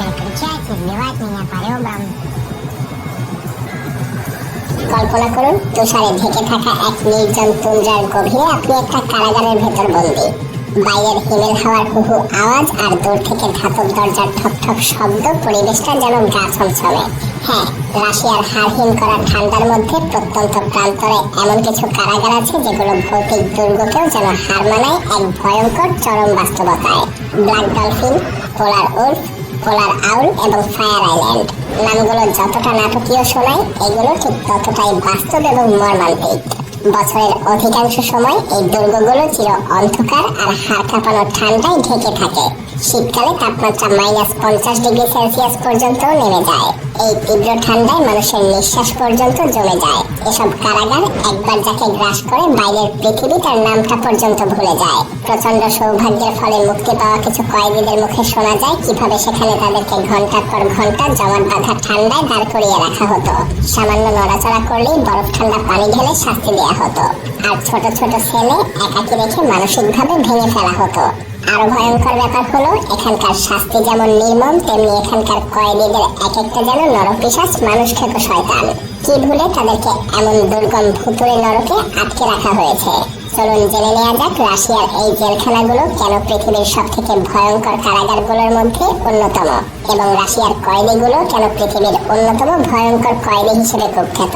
начали кричать, избивать меня по ребрам. কল্পনা করুন তুষারে ঢেকে থাকা এক নির্জন তুন্দ্রার গভীরে আপনি একটা কারাগারের ভেতর বন্দী বাইরের হিমেল হাওয়ার হুহু আওয়াজ আর দূর থেকে ধাতব দরজার ঠক ঠক শব্দ পরিবেশটা যেন গা ছমছমে হ্যাঁ রাশিয়ার হারহীন করা ঠান্ডার মধ্যে প্রত্যন্ত প্রান্তরে এমন কিছু কারাগার আছে যেগুলো ভৌতিক দুর্গকেও যেন হার মানায় এক ভয়ঙ্কর চরম বাস্তবতায় black dolphin polar wolf polar owl এবং ফায়ার আইল্যান্ড। নামগুলো যতটা নাটকীয় শোনায়, এগুলো ঠিক ততটাই বাস্তব এবং মর্মান্তিক বছরের অধিকাংশ সময় এই দুর্গগুলো চির অন্ধকার আর হাড় কাঁপানো ঠান্ডায় ঢেকে থাকে। শীতকালে তাপমাত্রা মাইনাস পঞ্চাশ ডিগ্রি সেলসিয়াস পর্যন্ত নেমে যায়। এই তীব্র ঠান্ডায় মানুষের নিঃশ্বাস পর্যন্ত জমে যায়। এসব কারাগার একবার যাকে গ্রাস করে বাইরের পৃথিবী তার নামটা পর্যন্ত ভুলে যায়। প্রচণ্ড সৌভাগ্যের ফলে মুক্তি পাওয়া কিছু কয়েদিদের মুখে শোনা যায় কীভাবে সেখানে তাদেরকে ঘণ্টার পর ঘণ্টা জমাট বাঁধা ঠান্ডায় দাঁড় করিয়ে রাখা হতো। সামান্য নড়াচড়া করলেই বরফ ঠান্ডা পানি ঢেলে শাস্তি দেওয়া হতো। আর ছোট ছোট ছেলে একাকি রেখে মানসিকভাবে ভেঙে ফেলা হতো। আরও ভয়ঙ্কর ব্যাপার হলো, এখানকার শাস্তি যেমন নির্মম, তেমনি এখানকার কয়েদিদের এক একটা যেন নরপিশাচ মানুষ খেত শয়তান। কি ভুলে তাদেরকে এমন দুর্গম ভুতুরে নরকে আটকে রাখা হয়েছে? চলুন জেনে নেওয়া যাক রাশিয়ার এই জেলখানাগুলো কেন পৃথিবীর সব থেকে ভয়ঙ্কর কারাগারগুলোর মধ্যে অন্যতম। এবং রাশিয়ার কয়েদিগুলো কেন পৃথিবীর অন্যতম ভয়ঙ্কর কয়েদি হিসেবে কুখ্যাত?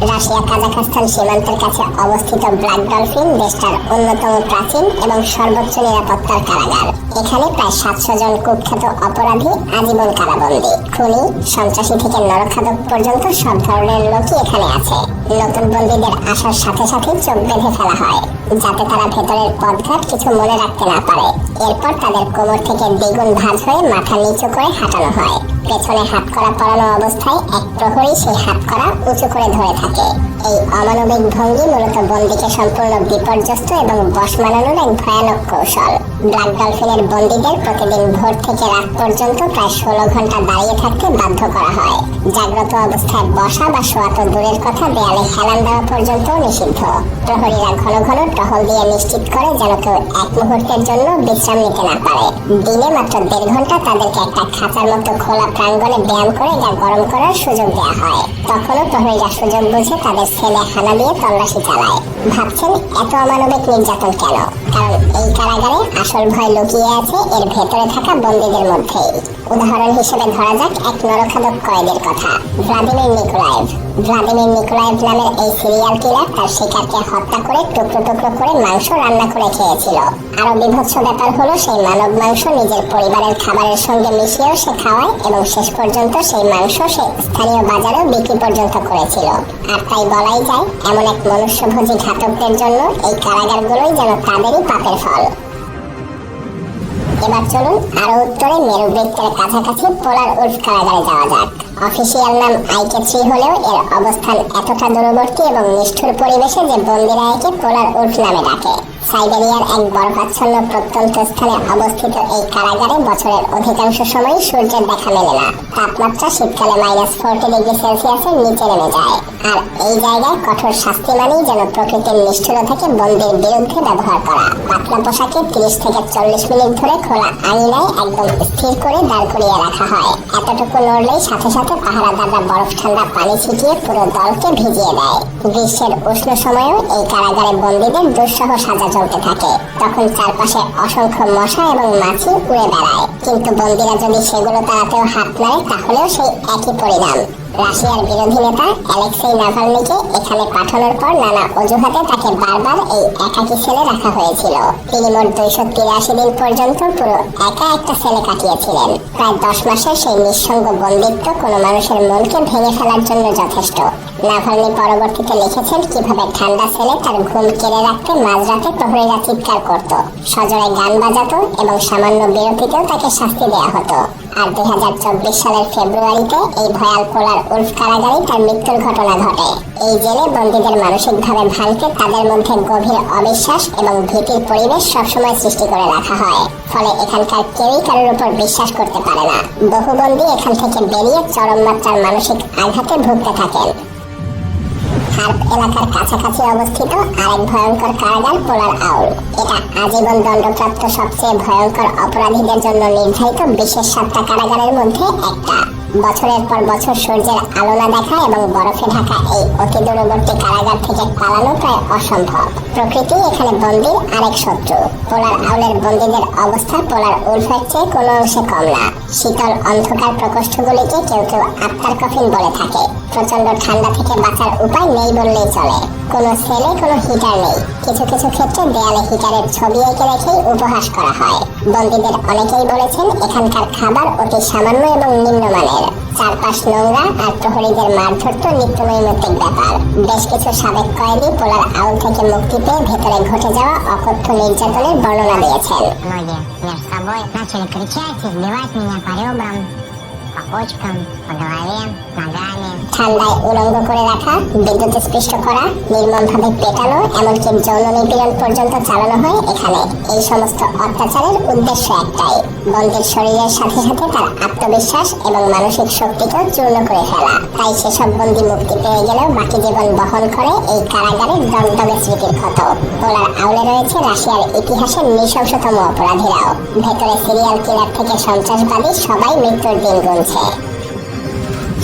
রাশিয়া কাজাখস্তান সীমান্তের কাছে অবস্থিত ব্ল্যাক ডলফিন দেশটার অন্যতম প্রাচীন এবং সর্বোচ্চ নিরাপত্তার কারাগার। এখানে প্রায় সাতশো জন কুখ্যাত অপরাধী আজীবন কারাবন্দী। খুনি, সন্ত্রাসী থেকে নরখাদক পর্যন্ত সব ধরনের লোকই এখানে আছে। নতুন বন্দীদের আসার সাথে সাথে চোখ বেঁধে ফেলা হয়। যাতে তারা ভেতরের পদঘাট কিছু মনে রাখতে না পারে। এরপর তাদের কোমর থেকে দ্বিগুণ ভাঁজ হয়ে মাথা নিচু করে হাঁটানো হয়। পেছনে হাত করা পরানো অবস্থায় এক প্রহরী সেই হাত করা উঁচু করে ধরে থাকে। এই অমানবিক ভঙ্গি মূলত বন্দীকে সম্পূর্ণ বিপর্যস্ত এবং বস মানানোর এক ভয়ানক কৌশল। ব্ল্যাক ডলফিনের বন্দীদের প্রতিদিন ভোর থেকে রাত পর্যন্ত প্রায় ষোলো ঘণ্টা দাঁড়িয়ে থাকতে বাধ্য করা হয়। জাগ্রত অবস্থায় বসা বা শোয়া তো দূরের কথা, দেয়ালে হেলান দেওয়া পর্যন্ত নিষিদ্ধ। প্রহরীরা ঘন ঘন টহল দিয়ে নিশ্চিত করে যেন কেউ এক মুহূর্তের জন্য বিশ্রাম নিতে না পারে। দিনে মাত্র দেড় ঘণ্টা তাদেরকে একটা খাঁচার মতো খোলা প্রাঙ্গণে ব্যায়াম করে গা গরম করার সুযোগ দেওয়া হয়। তখনও প্রহরীরা সুযোগ বুঝে তাদের ছেলে হানা দিয়ে তল্লাশি চালায়। ভাবছেন, এত অমানবিক নির্যাতন কেন? কারণ এই কারাগারে আসল ভয় লুকিয়ে আছে এর ভেতরে থাকা বন্দীদের মধ্যেই। উদাহরণ হিসেবে ধরা যাক এক নরখাদক কয়েদের কথা। Vladimir Nikolayev. ভ্লাদিমির নিকোলায়েভ নামের এই সিরিয়াল কিলার তার শিকারকে হত্যা করে টুকরো টুকরো করে মাংস রান্না করে খেয়েছিল। আরও বিভৎস ব্যাপার হলো সেই মানব মাংস নিজের পরিবারের খাবারের সঙ্গে মিশিয়েও সে খাওয়ায় এবং শেষ পর্যন্ত সেই মাংস সে স্থানীয় বাজারেও বিক্রি পর্যন্ত করেছিল। আর তাই বলাই যায়, এমন এক মনুষ্যভোজী ঘাতকদের জন্য এই কারাগারগুলোই যেন তাদেরই পাপের ফল। এবার চলুন আরও উত্তরে মেরু বৃত্তের কাছাকাছি পোলার উল্ফ কারাগারে যাওয়া যাক। অফিসিয়াল নাম আইকে থ্রি হলেও এর অবস্থান এতটা দূরবর্তী এবং নিষ্ঠুর পরিবেশে যে বন্দিরা একে পোলার উল্ফ নামে ডাকে। সাইবেরিয়ার এক বরফাচ্ছন্ন প্রত্যন্ত স্থানে অবস্থিত এই কারাগারে বছরের অধিকাংশ সময় সূর্যের দেখা মেলে না। তাপমাত্রা শীতকালে মাইনাস ফোরটি ডিগ্রি সেলসিয়াসের নিচে নেমে যায়। আর এই জায়গায় কঠোর শাস্তি মানেই যেন প্রকৃতির নিষ্ঠুরতাকে বন্দির বিরুদ্ধে ব্যবহার করা। পাতলা পোশাকে তিরিশ থেকে চল্লিশ মিনিট ধরে খোলা আঙিনায় একদম স্থির করে দাঁড় করিয়ে রাখা হয়। এতটুকু নড়লেই সাথে সাথে পাহারাদাররা বরফ ঠান্ডা পানি ছিটিয়ে পুরো দলকে ভিজিয়ে দেয়। গ্রীষ্মের উষ্ণ সময়েও এই কারাগারে বন্দীদের দুঃসহ সাজা চলতে থাকে। তখন চারপাশে অসংখ্য মশা এবং মাছি উড়ে বেড়ায়। কিন্তু বন্দীরা যদি সেগুলো তাড়াতেও হাত নেয় তাহলেও সেই একই পরিণাম। রাশিয়ার বিরোধী নেতা অ্যালেক্সেই নাভালনিকে এখানে পাঠানোর পর নানা অজুহাতে তাকে বারবার এই একাকী সেলে রাখা হয়েছিল। তিনি মোট দুইশো তিরাশি দিন পর্যন্ত পুরো একা একটা সেলে কাটিয়েছিলেন। প্রায় দশ মাসের সেই নিঃসঙ্গ বন্দিত্ব কোনো মানুষের মনকে ভেঙে ফেলার জন্য যথেষ্ট। নাভালনি পরবর্তীতে লিখেছেন কীভাবে ঠান্ডা সেলে তার ঘুম কেড়ে রাখতে মাঝরাতে প্রহরীরা চিৎকার করত। সজোরে গান বাজাতো এবং সামান্য বিরতিতেও তাকে শাস্তি দেওয়া হতো। আর দুই হাজার চব্বিশ সালের ফেব্রুয়ারিতে এই ভয়াল পোলার উল্ফ কারাগারে তার মৃত্যুর ঘটনা ঘটে। এই জেলে বন্দীদের মানসিকভাবে ভাঙতে তাদের মধ্যে গভীর অবিশ্বাস এবং ভীতির পরিবেশ সবসময় সৃষ্টি করে রাখা হয়। ফলে এখানকার কেউই কারোর উপর বিশ্বাস করতে পারে না। বহু বন্দী এখান থেকে বেরিয়ে চরম মাত্রার মানসিক আঘাতে ভুগতে থাকেন। হার্প এলাকার কাছাকাছি অবস্থিত আরেক ভয়ঙ্কর কারাগার পোলার আউল। এটা আজীবন দণ্ডপ্রাপ্ত সবচেয়ে ভয়ঙ্কর অপরাধীদের জন্য নির্ধারিত বিশেষ সাতটা কারাগারের মধ্যে একটা। বছরের পর বছর সূর্যের আলো না দেখা এবং বরফে ঢাকা এই অতি দূরবর্তী কারাগার থেকে পালানো প্রায় অসম্ভব। প্রকৃতি এখানে বন্দির আরেক শত্রু। পোলার আউলের বন্দীদের অবস্থা পোলার উলফের চেয়ে কোনো অংশে কম না। শীতল অন্ধকার প্রকোষ্ঠগুলিকে কেউ কেউ আত্মার কফিন বলে থাকে। প্রচণ্ড ঠান্ডা থেকে বাঁচার উপায় নেই বললেই চলে। কোনো সেলে কোনো হিটার নেই। কিছু কিছু ক্ষেত্রে দেয়ালে হিটারের ছবি এঁকে রেখেই উপহাস করা হয়। বন্দীদের অনেকেই বলেছেন, এখানকার খাবার অতি সামান্য এবং নিম্নমানের। চারপাশ নোংরা আর প্রহরীদের মারধর তো নিত্যনৈমিত্তিক ব্যাপার। বেশ কিছু সাবেক কয়েদি পোলার আউল থেকে মুক্তি পেয়ে ভেতরে ঘটে যাওয়া অকথ্য নির্যাতনের বর্ণনা দিয়েছেন। কোচকাম গায়ে নাগানে ঠান্ডায় উলঙ্গ করে রাখা, বিদ্যুৎ স্পৃষ্ট করা, নির্মমভাবে পেটানো, এমনকি যৌন নিপীড়ন পর্যন্ত চালানো হয় এখানে। এই সমস্ত অত্যাচারের উদ্দেশ্য একটাই। বন্দির শরীরের সাথে সাথে তার আত্মবিশ্বাস এবং মানসিক শক্তিকেও চূর্ণ করে ফেলা। তাই সেসব বন্দি মুক্তি পেয়ে গেলেও বাকি জীবন বহন করে এই কারাগারের দমদমে স্মৃতির ক্ষত। পোলার আউলে রয়েছে রাশিয়ার ইতিহাসের নৃশংসতম অপরাধীরাও। ভেতরে সিরিয়াল কিলার থেকে সন্ত্রাসবাদী সবাই মৃত্যুর দিন গুনছে।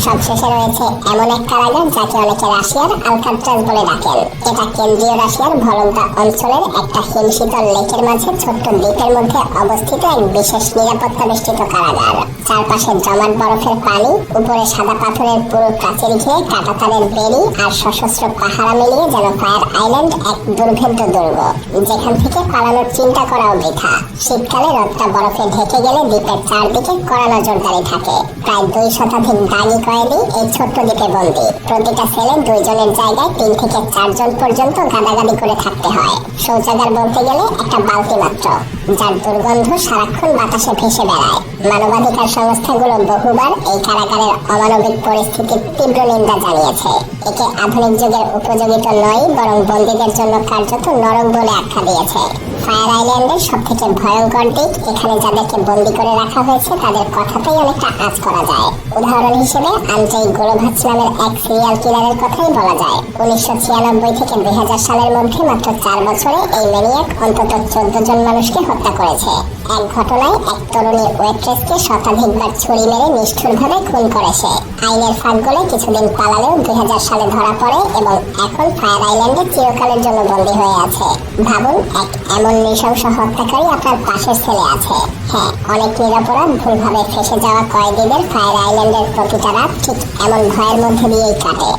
সবশেষে রয়েছে এমন এক কারাগার যাকে অনেকে রাশিয়ার আলকাট্রাস বলে ডাকেন। এটা কেন্দ্রীয় রাশিয়ার ভলগা অঞ্চলের একটা হিমশীতল লেকের মাঝে ছোট্ট দ্বীপের মধ্যে অবস্থিত এক বিশেষ নিরাপত্তা বেষ্টিত কারাগার। চারপাশে জমাট বরফের পানি, উপরে সাদা পাথরের পুরো প্রাচীর ঘিরে কাটাতারের বেরি আর সশস্ত্র পাহারা মিলিয়ে যেন ফায়ার আইল্যান্ড এক দুর্ভেদ্য দুর্গ। যেখান থেকে পালানোর চিন্তা করাও বৃথা। শীতকালে রোদটা বরফে ঢেকে গেলে দ্বীপের চারদিকে কড়া নজরদারি থাকে। প্রায় দুই শতাধিক দাগি কয়েদি এই ছোট্ট দ্বীপে বন্দী। প্রতিটা সেলে দুইজনের জায়গায় তিন থেকে চারজন পর্যন্ত গাদাগাদি করে থাকতে হয়। শৌচাগার বলতে গেলে একটা বালতি মাত্র, যার দুর্গন্ধ সারাক্ষণ বাতাসে ভেসে বেড়ায়। মানবাধিকার সংস্থাগুলো বহুবার এই কারাগারের অমানবিক পরিস্থিতির তীব্র নিন্দা জানিয়েছে। একে আধুনিক যুগের উপযোগী নয় বরং বন্দীদের জন্য কার্যত নরক বলে আখ্যা দিয়েছে। ফায়ার আইল্যান্ডের সব থেকে ভয়ঙ্কর দিক, এখানে যাদেরকে বন্দি করে রাখা হয়েছে, তাদের কথাতেই অনেকটা আঁচ করা যায়। উদাহরণ হিসেবে, আন্দ্রেই গোলোভাচ নামের এক সিরিয়াল কিলারের কথাই বলা যায়। উনিশশো ছিয়ানব্বই থেকে দুই হাজার সালের মধ্যে মাত্র চার বছরে এই ম্যানিয়াক অন্তত চোদ্দ জন মানুষকে হত্যা করেছে। এক ঘটনায় এক তরুণী ওয়েট্রেসকে শতাধিকবার ছুরি মেরে নিষ্ঠুরভাবে খুন করেছে। আইনের ফাঁক গলে কিছুদিন পালালেও দুই হাজার সালে ধরা পড়ে এবং এখন ফায়ার আইল্যান্ডে চিরকালের জন্য বন্দী হয়ে আছে। ভাবুন, এক এমন নৃশংস হত্যাকারী আপনার পাশের ছেলে আছে। হ্যাঁ অনেক নিরপরাধ, ভুলভাবে ফেসে যাওয়া কয়েদিদের ফায়ার আইল্যান্ডের প্রতিটা রাত ঠিক এমন ভয়ের মধ্যে দিয়েই কাটে।